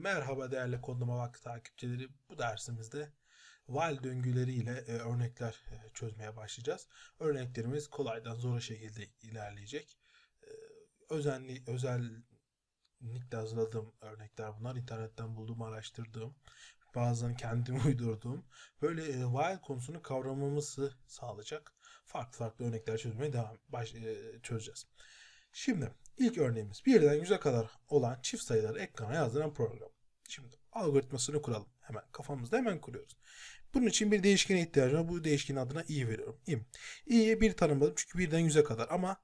Merhaba değerli kodlama vakti takipçileri. Bu dersimizde while döngüleriyle e, örnekler e, çözmeye başlayacağız. Örneklerimiz kolaydan zora şekilde ilerleyecek. E, özenli, özellikle hazırladığım örnekler bunlar. İnternetten bulduğum, araştırdığım, bazen kendim uydurduğum. Böyle e, while konusunu kavramamızı sağlayacak farklı farklı örnekler çözmeye devam baş, e, çözeceğiz. Şimdi ilk örneğimiz birden 100'e kadar olan çift sayıları ekrana yazdıran program. Şimdi algoritmasını kuralım. Hemen kafamızda hemen kuruyoruz. Bunun için bir değişkene ihtiyacım var. Bu değişkenin adına i veriyorum. im. i'ye bir tanımadım çünkü birden 100'e kadar ama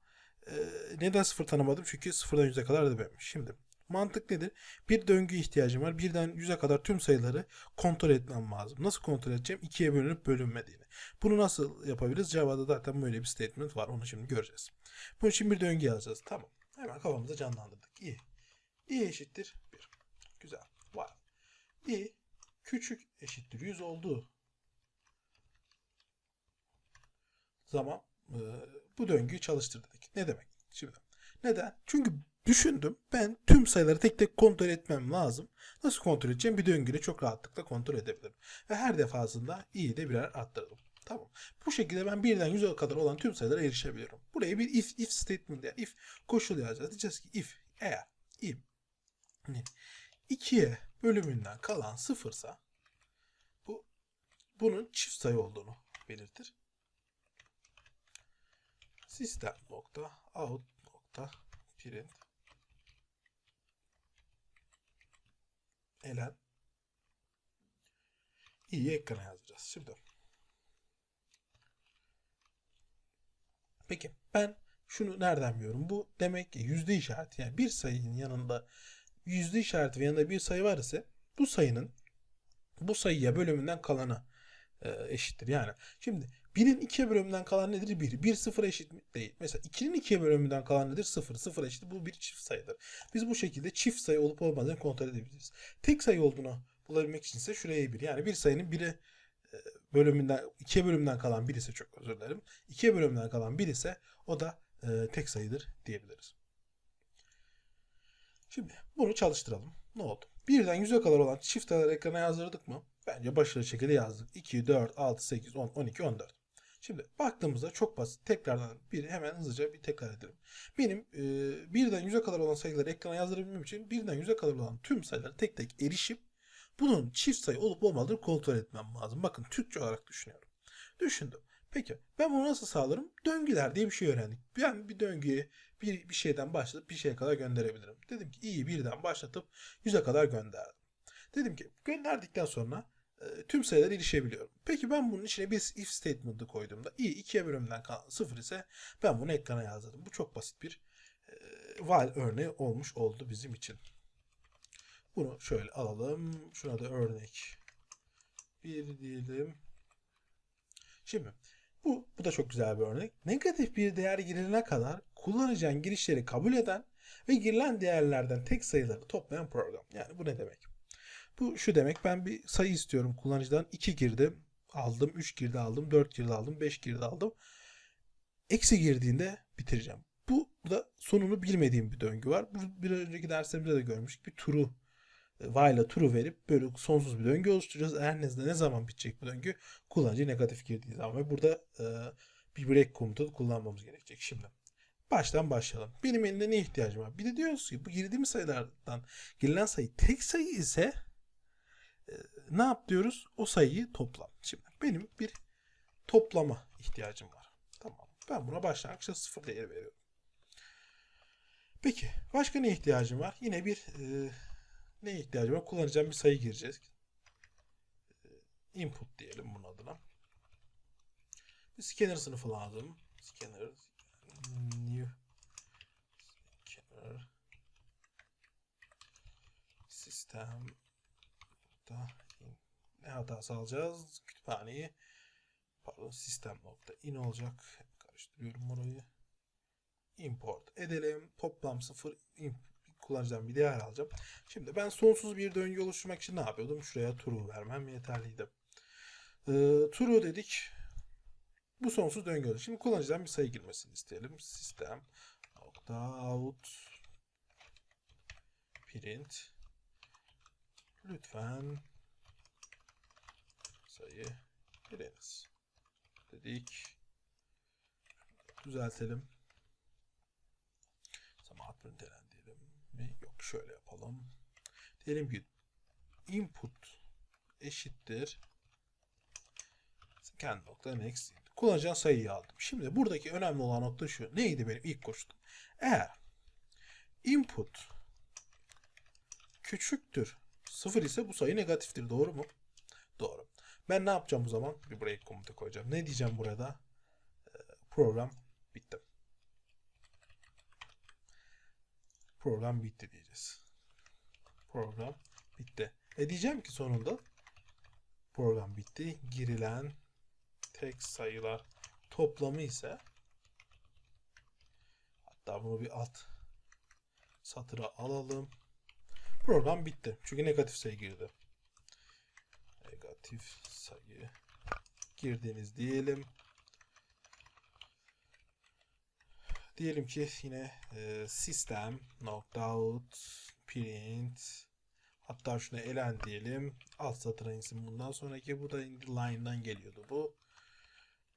e, neden sıfır tanımadım? Çünkü sıfırdan 100'e kadar da benim. Şimdi mantık nedir? Bir döngü ihtiyacım var. Birden 100'e kadar tüm sayıları kontrol etmem lazım. Nasıl kontrol edeceğim? İkiye bölünüp bölünmediğini. Bunu nasıl yapabiliriz? Java'da zaten böyle bir statement var. Onu şimdi göreceğiz. Bunun için bir döngü yazacağız. Tamam. Hemen kafamızda canlandırdık. i. i eşittir 1. Güzel. Var. i küçük eşittir 100 olduğu zaman e, bu döngüyü çalıştır dedik. Ne demek? Şimdi neden? Çünkü düşündüm ben tüm sayıları tek tek kontrol etmem lazım. Nasıl kontrol edeceğim? Bir döngüyle çok rahatlıkla kontrol edebilirim. Ve her defasında i'yi de birer arttırdım. Tamam. Bu şekilde ben birden 100'e kadar olan tüm sayılara erişebiliyorum. Buraya bir if if statement yani if koşulu yazacağız. Diyeceğiz ki if eğer if 2'ye bölümünden kalan sıfırsa bu bunun çift sayı olduğunu belirtir. Sistem nokta out nokta print elen iyi ekrana yazacağız. Şimdi Peki ben şunu nereden biliyorum? Bu demek ki yüzde işareti yani bir sayının yanında yüzde işareti ve yanında bir sayı var ise bu sayının bu sayıya bölümünden kalanı e, eşittir. Yani şimdi 1'in 2'ye bölümünden kalan nedir? 1. 1 0 eşit mi? Değil. Mesela 2'nin 2'ye bölümünden kalan nedir? 0. 0 eşit. Bu bir çift sayıdır. Biz bu şekilde çift sayı olup olmadığını kontrol edebiliriz. Tek sayı olduğunu bulabilmek için ise şuraya 1. Yani bir sayının 1'e bölümünden 2'ye bölümünden kalan 1 ise çok özür dilerim. 2'ye bölümünden kalan 1 ise o da e, tek sayıdır diyebiliriz. Şimdi bunu çalıştıralım. Ne oldu? Birden 100'e kadar olan çift sayıları ekrana yazdırdık mı? Bence başarılı şekilde yazdık. 2, 4, 6, 8, 10, 12, 14. Şimdi baktığımızda çok basit. Tekrardan bir hemen hızlıca bir tekrar edelim. Benim e, birden 100'e kadar olan sayıları ekrana yazdırabilmem için birden 100'e kadar olan tüm sayıları tek tek erişip bunun çift sayı olup olmadığını kontrol etmem lazım. Bakın Türkçe olarak düşünüyorum. Düşündüm. Peki ben bunu nasıl sağlarım? Döngüler diye bir şey öğrendik. Ben bir döngüyü bir, bir şeyden başlatıp bir şeye kadar gönderebilirim. Dedim ki iyi birden başlatıp 100'e kadar gönderdim. Dedim ki gönderdikten sonra e, tüm sayılara erişebiliyorum. Peki ben bunun içine bir if statement'ı koyduğumda i ikiye bölümden kalan sıfır ise ben bunu ekrana yazdırdım. Bu çok basit bir e, while örneği olmuş oldu bizim için. Bunu şöyle alalım. Şuna da örnek bir diyelim. Şimdi bu, bu da çok güzel bir örnek. Negatif bir değer girilene kadar kullanacağın girişleri kabul eden ve girilen değerlerden tek sayıları toplayan program. Yani bu ne demek? Bu şu demek ben bir sayı istiyorum kullanıcıdan 2 girdi aldım, 3 girdi aldım, 4 girdi aldım, 5 girdi aldım. Eksi girdiğinde bitireceğim. Bu da sonunu bilmediğim bir döngü var. Bu bir önceki derslerimizde de görmüştük. Bir turu while'a true verip böyle sonsuz bir döngü oluşturacağız. Eğer ne, ne zaman bitecek bu döngü? Kullanıcı negatif girdiği zaman ve burada e, bir break komutu kullanmamız gerekecek. Şimdi baştan başlayalım. Benim elimde ne ihtiyacım var? Bir de diyoruz ki bu girdiğimiz sayılardan girilen sayı tek sayı ise e, ne yap diyoruz? O sayıyı topla. Şimdi benim bir toplama ihtiyacım var. Tamam. Ben buna başlangıçta sıfır değeri veriyorum. Peki başka ne ihtiyacım var? Yine bir e, ne ihtiyacım var? Kullanacağım bir sayı gireceğiz. Ee, input diyelim bunun adına. Bir scanner sınıfı lazım. Scanner new scanner sistem da ne hatası alacağız? Kütüphaneyi pardon sistem nokta in olacak. Karıştırıyorum burayı. Import edelim. Toplam sıfır input kullanacağım bir değer alacağım. Şimdi ben sonsuz bir döngü oluşturmak için ne yapıyordum? Şuraya true vermem yeterliydi. Ee, true dedik. Bu sonsuz döngü oldu. Şimdi kullanıcıdan bir sayı girmesini isteyelim. Sistem out print lütfen sayı giriniz dedik. Düzeltelim. Zaman printelen. Mi? Yok şöyle yapalım. Diyelim ki input eşittir scan nokta next kullanacağın sayıyı aldım. Şimdi buradaki önemli olan nokta şu. Neydi benim ilk koşulum? Eğer input küçüktür sıfır ise bu sayı negatiftir. Doğru mu? Doğru. Ben ne yapacağım bu zaman? Bir break komutu koyacağım. Ne diyeceğim burada? Ee, Program bitti. Program bitti diyeceğiz. Program bitti. E diyeceğim ki sonunda program bitti. Girilen tek sayılar toplamı ise hatta bunu bir alt satıra alalım. Program bitti. Çünkü negatif sayı girdi. Negatif sayı girdiniz diyelim. Diyelim ki yine e, system nokta out print hatta şuna elen diyelim. Alt satıra insin bundan sonraki bu da line'dan geliyordu bu.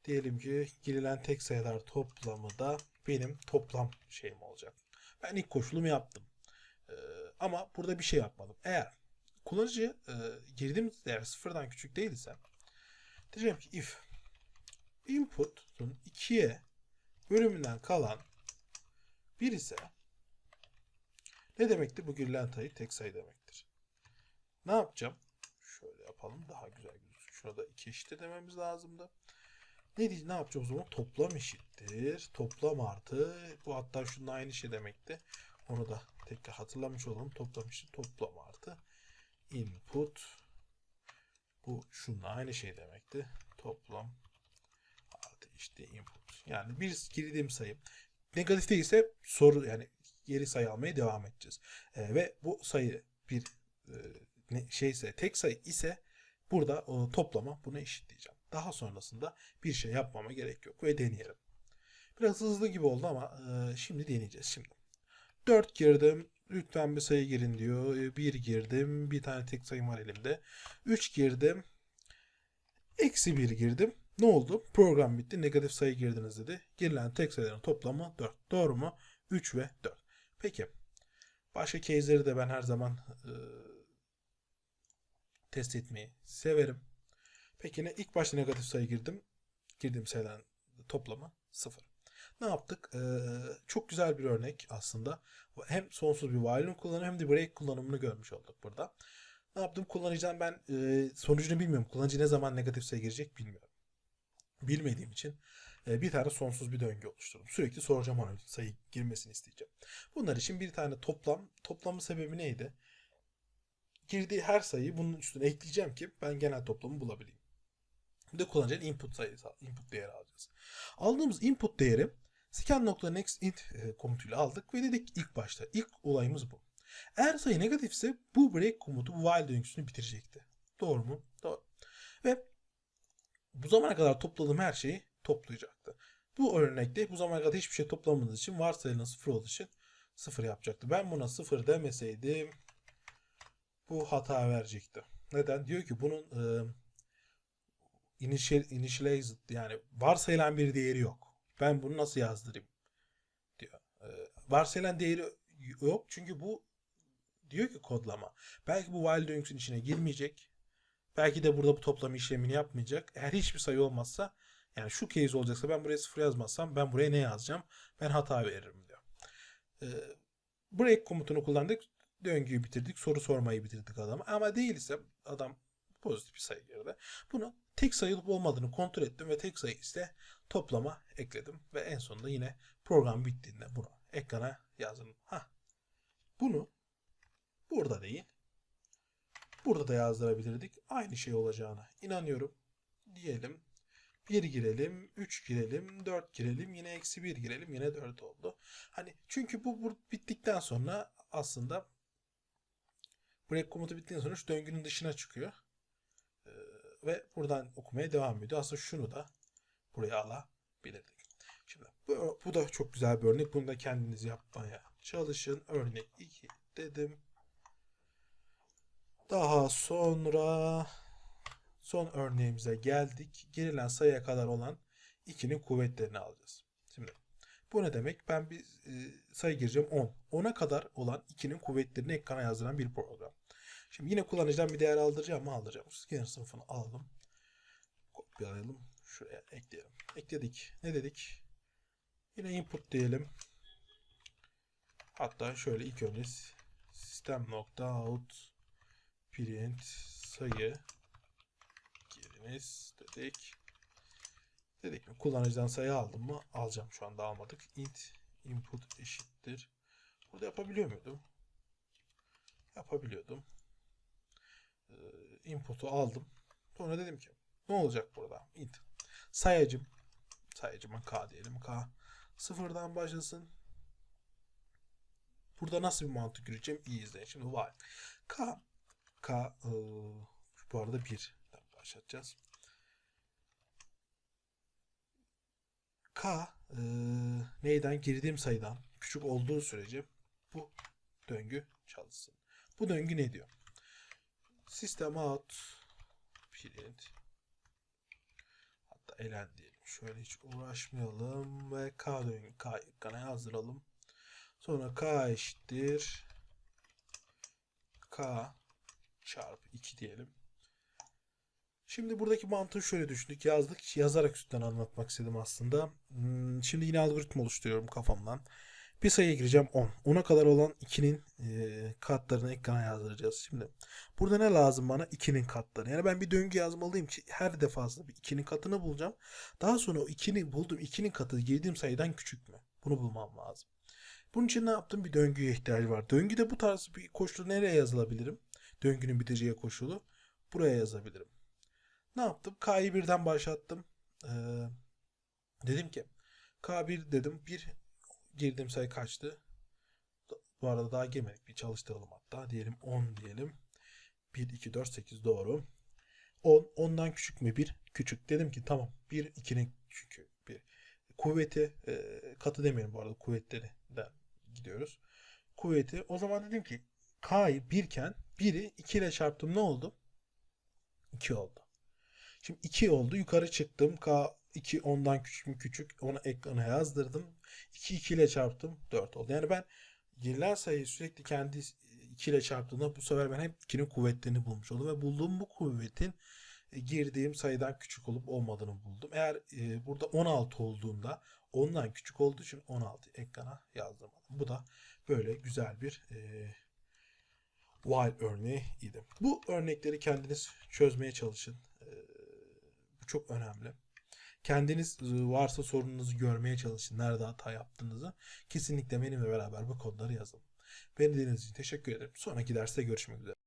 Diyelim ki girilen tek sayılar toplamı da benim toplam şeyim olacak. Ben ilk koşulumu yaptım. Ee, ama burada bir şey yapmadım. Eğer kullanıcı e, girdiğim değer sıfırdan küçük değilse diyeceğim ki if input'un 2'ye bölümünden kalan 1 ise ne demektir? Bu girilen sayı tek sayı demektir. Ne yapacağım? Şöyle yapalım. Daha güzel gözüksün. Şuna da 2 eşittir dememiz lazımdı. Ne diyeceğiz? Ne yapacağız o zaman? Toplam eşittir. Toplam artı. Bu hatta şunun aynı şey demekti. Onu da tekrar hatırlamış olalım. Toplam eşit toplam artı. Input. Bu şunun aynı şey demekti. Toplam artı işte input. Yani bir girdiğim sayı negatif değilse soru yani geri sayı almaya devam edeceğiz. Ee, ve bu sayı bir e, şeyse tek sayı ise burada o toplama bunu eşitleyeceğim. Daha sonrasında bir şey yapmama gerek yok ve deneyelim. Biraz hızlı gibi oldu ama e, şimdi deneyeceğiz şimdi. 4 girdim. Lütfen bir sayı girin diyor. 1 girdim. Bir tane tek sayım var elimde. 3 girdim. Eksi 1 girdim. Ne oldu? Program bitti. Negatif sayı girdiniz dedi. Girilen tek sayıların toplamı 4. Doğru mu? 3 ve 4. Peki. Başka case'leri de ben her zaman e, test etmeyi severim. Peki ne? İlk başta negatif sayı girdim. Girdiğim sayıların toplamı 0. Ne yaptık? Ee, çok güzel bir örnek aslında. Hem sonsuz bir while'ın kullanımı hem de break kullanımını görmüş olduk burada. Ne yaptım? Kullanıcıdan ben e, sonucunu bilmiyorum. Kullanıcı ne zaman negatif sayı girecek bilmiyorum. Bilmediğim için e, bir tane sonsuz bir döngü oluşturdum. Sürekli soracağım ona sayı girmesini isteyeceğim. Bunlar için bir tane toplam. Toplamın sebebi neydi? Girdiği her sayıyı bunun üstüne ekleyeceğim ki ben genel toplamı bulabileyim. Bir de kullanıcının input sayısı, input değeri alacağız. Aldığımız input değeri scan.next int e, komutuyla aldık ve dedik ilk başta ilk olayımız bu. Eğer sayı negatifse bu break komutu bu while döngüsünü bitirecekti. Doğru mu? Doğru. Ve bu zamana kadar topladığım her şeyi toplayacaktı. Bu örnekte bu zamana kadar hiçbir şey toplamadığımız için varsayılan sıfır olduğu için sıfır yapacaktı. Ben buna sıfır demeseydim bu hata verecekti. Neden? Diyor ki bunun e, initial, initialized yani varsayılan bir değeri yok. Ben bunu nasıl yazdırayım? diyor. E, varsayılan değeri yok çünkü bu diyor ki kodlama. Belki bu while döngüsünün içine girmeyecek. Belki de burada bu toplama işlemini yapmayacak. Eğer hiçbir sayı olmazsa yani şu case olacaksa ben buraya sıfır yazmazsam ben buraya ne yazacağım? Ben hata veririm diyor. E, break komutunu kullandık. Döngüyü bitirdik. Soru sormayı bitirdik adama. Ama değilse adam pozitif bir sayı girdi. Bunu tek sayı olup olmadığını kontrol ettim ve tek sayı ise toplama ekledim. Ve en sonunda yine program bittiğinde bunu ekrana yazdım. Ha, bunu burada değil burada da yazdırabilirdik. Aynı şey olacağına inanıyorum. Diyelim 1 girelim, 3 girelim, 4 girelim, yine eksi 1 girelim, yine 4 oldu. Hani çünkü bu, bu bittikten sonra aslında break komutu bittikten sonra döngünün dışına çıkıyor. Ee, ve buradan okumaya devam ediyor. Aslında şunu da buraya alabilirdik. Şimdi bu, bu da çok güzel bir örnek. Bunu da kendiniz yapmaya çalışın. Örnek 2 dedim. Daha sonra son örneğimize geldik. Girilen sayıya kadar olan 2'nin kuvvetlerini alacağız. Şimdi bu ne demek? Ben bir e, sayı gireceğim 10. 10'a kadar olan 2'nin kuvvetlerini ekrana yazdıran bir program. Şimdi yine kullanıcıdan bir değer aldıracağım mı? Aldıracağım. Scanner sınıfını alalım. Kopyalayalım. Şuraya ekleyelim. Ekledik. Ne dedik? Yine input diyelim. Hatta şöyle ilk önce sistem nokta out print sayı giriniz dedik. Dedik mi kullanıcıdan sayı aldım mı? Alacağım şu anda almadık. int input eşittir. Burada yapabiliyor muydum? Yapabiliyordum. Ee, input'u aldım. Sonra dedim ki ne olacak burada? int sayacım sayacıma k diyelim. K sıfırdan başlasın. Burada nasıl bir mantık yürüteceğim? İyi izleyin. Şimdi while k k e, bu arada 1'den başlatacağız. K e, neyden girdiğim sayıdan küçük olduğu sürece bu döngü çalışsın. Bu döngü ne diyor? System out print hatta elen diyelim. Şöyle hiç uğraşmayalım ve k döngü k ekrana yazdıralım. Sonra k eşittir k çarpı 2 diyelim. Şimdi buradaki mantığı şöyle düşündük. Yazdık. Yazarak üstten anlatmak istedim aslında. Hmm, Şimdi yine algoritma oluşturuyorum kafamdan. Bir sayıya gireceğim 10. 10'a kadar olan 2'nin e, katlarını ekrana yazdıracağız. Şimdi burada ne lazım bana? 2'nin katları. Yani ben bir döngü yazmalıyım ki her defasında bir 2'nin katını bulacağım. Daha sonra o 2'ni buldum. 2'nin katı girdiğim sayıdan küçük mü? Bunu bulmam lazım. Bunun için ne yaptım? Bir döngüye ihtiyacı var. Döngüde bu tarz bir koşulu nereye yazılabilirim? Döngünün biteceği koşulu. Buraya yazabilirim. Ne yaptım? K'yı birden başlattım. Ee, dedim ki K1 dedim. Bir girdiğim sayı kaçtı? Bu arada daha girmedik. Bir çalıştıralım hatta. Diyelim 10 diyelim. 1, 2, 4, 8 doğru. 10. 10'dan küçük mü? 1. Küçük. Dedim ki tamam. 1, 2'nin küçüğü. 1. Kuvveti e, katı demeyelim bu arada. Kuvvetlerinden gidiyoruz. Kuvveti. O zaman dedim ki K'yı 1 iken 1'i 2 ile çarptım. Ne oldu? 2 oldu. Şimdi 2 oldu. Yukarı çıktım. K 2 ondan küçük mü küçük. Onu ekrana yazdırdım. 2 2 ile çarptım. 4 oldu. Yani ben girilen sayıyı sürekli kendi 2 ile çarptığımda bu sefer ben hep 2'nin kuvvetlerini bulmuş oldum. Ve bulduğum bu kuvvetin e, girdiğim sayıdan küçük olup olmadığını buldum. Eğer e, burada 16 olduğunda ondan küçük olduğu için 16 ekrana yazdırmadım. Bu da böyle güzel bir e, while örneği idi. Bu örnekleri kendiniz çözmeye çalışın. E, bu çok önemli. Kendiniz e, varsa sorununuzu görmeye çalışın. Nerede hata yaptığınızı. Kesinlikle benimle beraber bu konuları yazın. Beni dinlediğiniz için teşekkür ederim. Sonraki derste görüşmek üzere.